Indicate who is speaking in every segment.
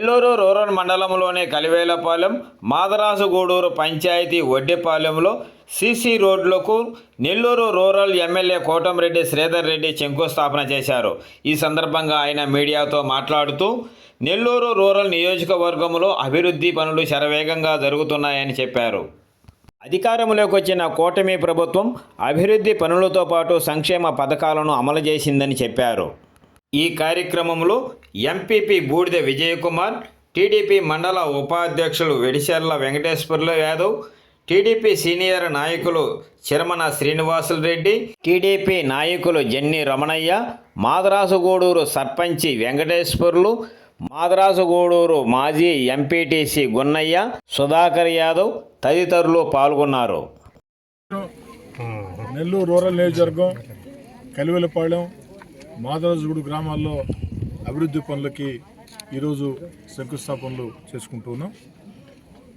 Speaker 1: Nellore rural మండలంలోని కలివేలపాలెం మాదరాసుగూడూరు పంచాయతీ ఒడ్డెపాలెంలో CC రోడ్లకు నెల్లూరు రూరల్ ఎమ్మెల్యే కోటంరెడ్డి శ్రీధర్ రెడ్డి శంకుస్థాపన చేశారు. ఈ సందర్భంగా ఆయన మీడియాతో మాట్లాడుతూ నెల్లూరు రూరల్ నియోజకవర్గంలో అభివృద్ధి పనులు శరవేగంగా జరుగుతున్నాయని చెప్పారు. అధికారంలోకి వచ్చిన కూటమి ప్రభుత్వం అభివృద్ధి పనులతో పాటు సంక్షేమ పథకాలను అమలు చేసిందని చెప్పారు. ఈ కార్యక్రమంలో ఎంపీపీ బూడిద విజయకుమార్ టీడీపీ మండల ఉపాధ్యక్షులు వెడిశెర్ల వెంకటేశ్వర్లు యాదవ్ టీడీపీ సీనియర్ నాయకులు చిరమన శ్రీనివాసులు రెడ్డి టీడీపీ నాయకులు జన్ని రమణయ్య మాదరాసుగూడూరు సర్పంచి వెంకటేశ్వర్లు మాదరాసుగూడూరు మాజీ ఎంపీటీసీ గున్నయ్య సుధాకర్ యాదవ్ తదితరులు పాల్గొన్నారు.
Speaker 2: నెల్లూరు రూరల్ నియోజకవర్గం కలివెలపాళెం మాదరాజుగూడు గ్రామాల్లో అభివృద్ధి పనులకి ఈరోజు శంకుస్థాపనలు చేసుకుంటున్నాం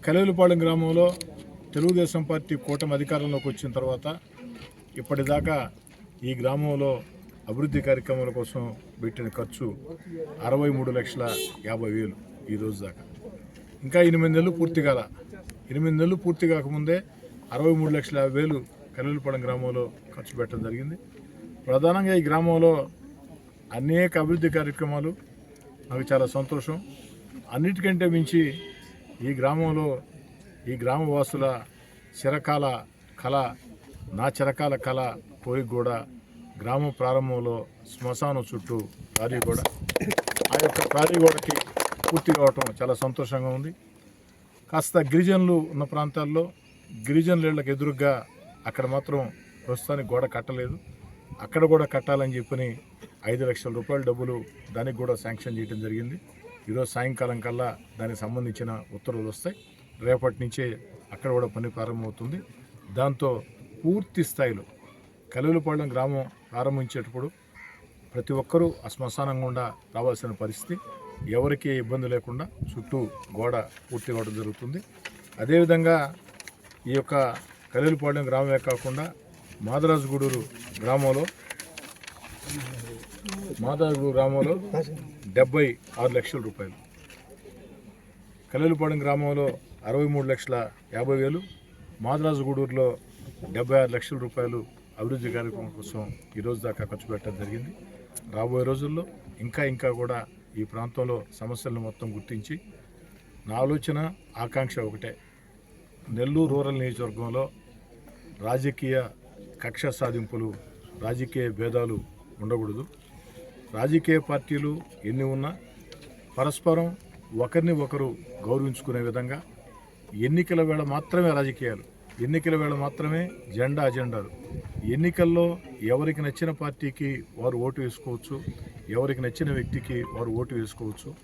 Speaker 2: కలివెలపాళెం గ్రామంలో తెలుగుదేశం పార్టీ కూటమి అధికారంలోకి వచ్చిన తర్వాత ఇప్పటిదాకా ఈ గ్రామంలో అభివృద్ధి కార్యక్రమాల కోసం పెట్టిన ఖర్చు అరవై మూడు లక్షల యాభై వేలు ఈ రోజు దాకా. ఇంకా ఎనిమిది నెలలు పూర్తి కాల. ఎనిమిది నెలలు పూర్తి కాకముందే అరవై మూడు లక్షల యాభై వేలు కల్లెలపాలెం గ్రామంలో ఖర్చు పెట్టడం జరిగింది. ప్రధానంగా ఈ గ్రామంలో అనేక అభివృద్ధి కార్యక్రమాలు. నాకు చాలా సంతోషం. అన్నిటికంటే మించి ఈ గ్రామంలో ఈ గ్రామవాసుల చిరకాల కళ నా చిరకాల కళ కోరిక కూడా గ్రామ ప్రారంభంలో శ్మశానం చుట్టూ ప్రారీ కూడా ఆ యొక్క ప్రారీ గోడకి పూర్తి కావటం చాలా సంతోషంగా ఉంది. కాస్త గిరిజనులు ఉన్న ప్రాంతాల్లో గిరిజనులకు ఎదురుగా అక్కడ మాత్రం ప్రస్తుతానికి గోడ కట్టలేదు. అక్కడ కూడా కట్టాలని చెప్పని ఐదు లక్షల రూపాయల డబ్బులు దానికి కూడా శాంక్షన్ చేయడం జరిగింది. ఈరోజు సాయంకాలం కల్లా దానికి సంబంధించిన ఉత్తర్వులు వస్తాయి. రేపటి నుంచే అక్కడ కూడా పని ప్రారంభమవుతుంది. దాంతో పూర్తి స్థాయిలో కలువలపాళెం గ్రామం ప్రారంభించేటప్పుడు ప్రతి ఒక్కరూ ఆ శ్మశానం గుండా రావాల్సిన పరిస్థితి ఎవరికి ఇబ్బంది లేకుండా చుట్టూ గోడ పూర్తి కావడం జరుగుతుంది. అదేవిధంగా ఈ యొక్క కలువలపాళెం గ్రామమే కాకుండా మాదరాజుగూడూరు గ్రామంలో మాదరాజుగూడూరు గ్రామంలో డెబ్బై ఆరు లక్షల రూపాయలు. కల్లెలపాలెం గ్రామంలో అరవై మూడు లక్షల యాభై వేలు మాదరాజుగూడూరులో డెబ్బై ఆరు లక్షల రూపాయలు అభివృద్ధి కార్యక్రమం కోసం ఈరోజు దాకా ఖర్చు పెట్టడం జరిగింది. రాబోయే రోజుల్లో ఇంకా ఇంకా కూడా ఈ ప్రాంతంలో సమస్యలను మొత్తం గుర్తించి నా ఆలోచన ఆకాంక్ష ఒకటే. నెల్లూరు రూరల్ నియోజకవర్గంలో రాజకీయ కక్ష సాధింపులు రాజకీయ భేదాలు ఉండకూడదు. రాజకీయ పార్టీలు ఎన్ని ఉన్నా పరస్పరం ఒకరిని ఒకరు గౌరవించుకునే విధంగా ఎన్నికల వేళ మాత్రమే రాజకీయాలు ఎన్నికల వేళ మాత్రమే జెండా అజెండాలు. ఎన్నికల్లో ఎవరికి నచ్చిన పార్టీకి వారు ఓటు వేసుకోవచ్చు ఎవరికి నచ్చిన వ్యక్తికి వారు ఓటు వేసుకోవచ్చు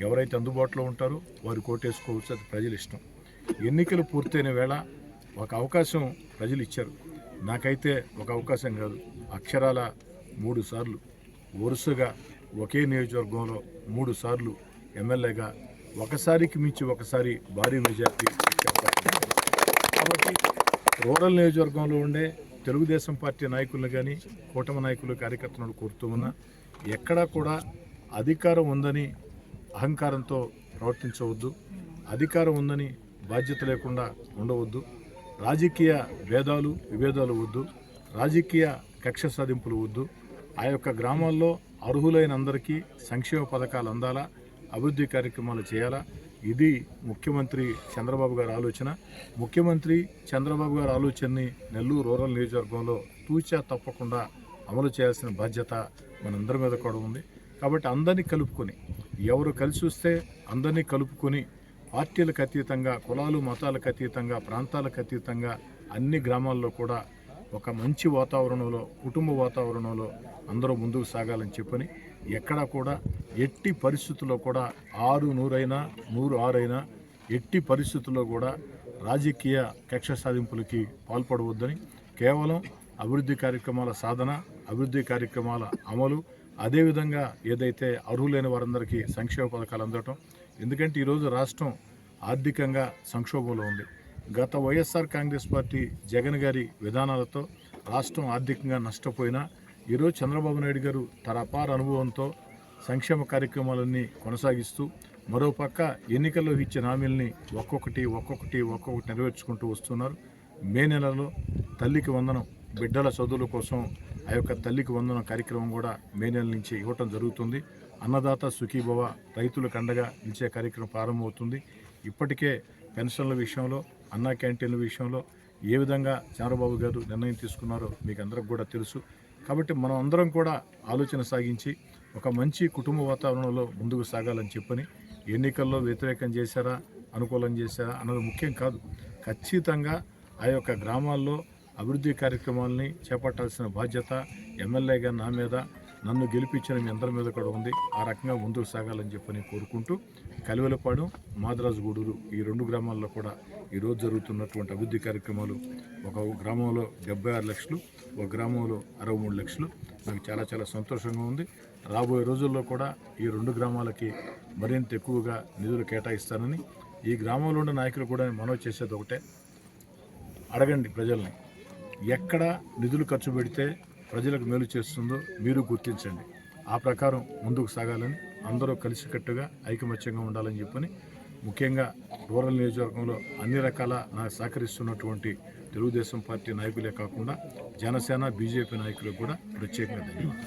Speaker 2: ఎవరైతే అందుబాటులో ఉంటారో వారు ఓటు వేసుకోవచ్చు అది ప్రజల ఇష్టం. ఎన్నికలు పూర్తయిన వేళ ఒక అవకాశం ప్రజలు ఇచ్చారు. నాకైతే ఒక అవకాశం కాదు అక్షరాల మూడు సార్లు వరుసగా ఒకే నియోజకవర్గంలో మూడు సార్లు ఎమ్మెల్యేగా ఒకసారికి మించి ఒకసారి భారీ మెజార్టీ కాబట్టి రూరల్ నియోజకవర్గంలో ఉండే తెలుగుదేశం పార్టీ నాయకులను కానీ కూటమి నాయకులు కార్యకర్తలను కోరుతూ ఉన్నా ఎక్కడా కూడా అధికారం ఉందని అహంకారంతో ప్రవర్తించవద్దు అధికారం ఉందని బాధ్యత లేకుండా ఉండవద్దు రాజకీయ భేదాలు విభేదాలు వద్దు రాజకీయ కక్ష సాధింపులు వద్దు ఆ యొక్క గ్రామాల్లో అర్హులైన అందరికీ సంక్షేమ పథకాలు అందాలా అభివృద్ధి కార్యక్రమాలు చేయాలా? ఇది ముఖ్యమంత్రి చంద్రబాబు గారి ఆలోచన. ముఖ్యమంత్రి చంద్రబాబు గారి ఆలోచనని నెల్లూరు రూరల్ నియోజకవర్గంలో తూచా తప్పకుండా అమలు చేయాల్సిన బాధ్యత మనందరి మీద కూడా ఉంది. కాబట్టి అందరినీ కలుపుకొని ఎవరు కలిసి వస్తే అందరినీ కలుపుకొని పార్టీలకు అతీతంగా కులాలు మతాలకు అతీతంగా ప్రాంతాలకు అతీతంగా అన్ని గ్రామాల్లో కూడా ఒక మంచి వాతావరణంలో కుటుంబ వాతావరణంలో అందరూ ముందుకు సాగాలని చెప్పని ఎక్కడా కూడా ఎట్టి పరిస్థితుల్లో కూడా ఆరు నూరైనా నూరు ఆరైనా ఎట్టి పరిస్థితుల్లో కూడా రాజకీయ కక్ష సాధింపులకి పాల్పడవద్దని కేవలం అభివృద్ధి కార్యక్రమాల సాధన అభివృద్ధి కార్యక్రమాల అమలు అదేవిధంగా ఏదైతే అర్హులైన వారందరికీ సంక్షేమ పథకాలు అందటం. ఎందుకంటే ఈరోజు రాష్ట్రం ఆర్థికంగా సంక్షోభంలో ఉంది. గత వైఎస్ఆర్ కాంగ్రెస్ పార్టీ జగన్ గారి విధానాలతో రాష్ట్రం ఆర్థికంగా నష్టపోయినా ఈరోజు చంద్రబాబు నాయుడు గారు తన అపార అనుభవంతో సంక్షేమ కార్యక్రమాలన్నీ కొనసాగిస్తూ మరోపక్క ఎన్నికల్లో ఇచ్చిన హామీల్ని ఒక్కొక్కటి ఒక్కొక్కటి ఒక్కొక్కటి నెరవేర్చుకుంటూ వస్తున్నారు. మే నెలలో తల్లికి వందనం బిడ్డల చదువుల కోసం ఆ యొక్క తల్లికి వందనం కార్యక్రమం కూడా మే నెల నుంచి ఇవ్వటం జరుగుతుంది. అన్నదాత సుఖీభవ రైతులకు అండగా నిలిచే కార్యక్రమం ప్రారంభమవుతుంది. ఇప్పటికే పెన్షన్ల విషయంలో అన్నా క్యాంటీన్ల విషయంలో ఏ విధంగా చంద్రబాబు గారు నిర్ణయం తీసుకున్నారో మీకు అందరికి కూడా తెలుసు. కాబట్టి మనం అందరం కూడా ఆలోచన సాగించి ఒక మంచి కుటుంబ వాతావరణంలో ముందుకు సాగాలని చెప్పని ఎన్నికల్లో వ్యతిరేకం చేశారా అనుకూలం చేశారా అన్నది ముఖ్యం కాదు. ఖచ్చితంగా ఆ యొక్క గ్రామాల్లో అభివృద్ధి కార్యక్రమాలని చేపట్టాల్సిన బాధ్యత ఎమ్మెల్యేగా నా మీద నన్ను గెలిపించిన మీ అందరి మీద కూడా ఉంది. ఆ రకంగా ముందుకు సాగాలని చెప్పని కోరుకుంటూ కలివెలపాడు మాదరాజుగూడూరు ఈ రెండు గ్రామాల్లో కూడా ఈరోజు జరుగుతున్నటువంటి అభివృద్ధి కార్యక్రమాలు ఒక గ్రామంలో డెబ్బై ఆరు లక్షలు ఒక గ్రామంలో అరవై మూడు లక్షలు. నాకు చాలా చాలా సంతోషంగా ఉంది. రాబోయే రోజుల్లో కూడా ఈ రెండు గ్రామాలకి మరింత ఎక్కువగా నిధులు కేటాయిస్తానని ఈ గ్రామంలో ఉన్న నాయకులు కూడా మనవి చేసేది ఒకటే. అడగండి ప్రజల్ని ఎక్కడ నిధులు ఖర్చు పెడితే ప్రజలకు మేలు చేస్తుందో మీరు గుర్తించండి. ఆ ప్రకారం ముందుకు సాగాలని అందరూ కలిసికట్టుగా ఐకమత్యంగా ఉండాలని చెప్పని ముఖ్యంగా రూరల్ నియోజకవర్గంలో అన్ని రకాల నాకు సహకరిస్తున్నటువంటి తెలుగుదేశం పార్టీ నాయకులే కాకుండా జనసేన బీజేపీ నాయకులకు కూడా ప్రత్యేకంగా ధన్యవాదాలు.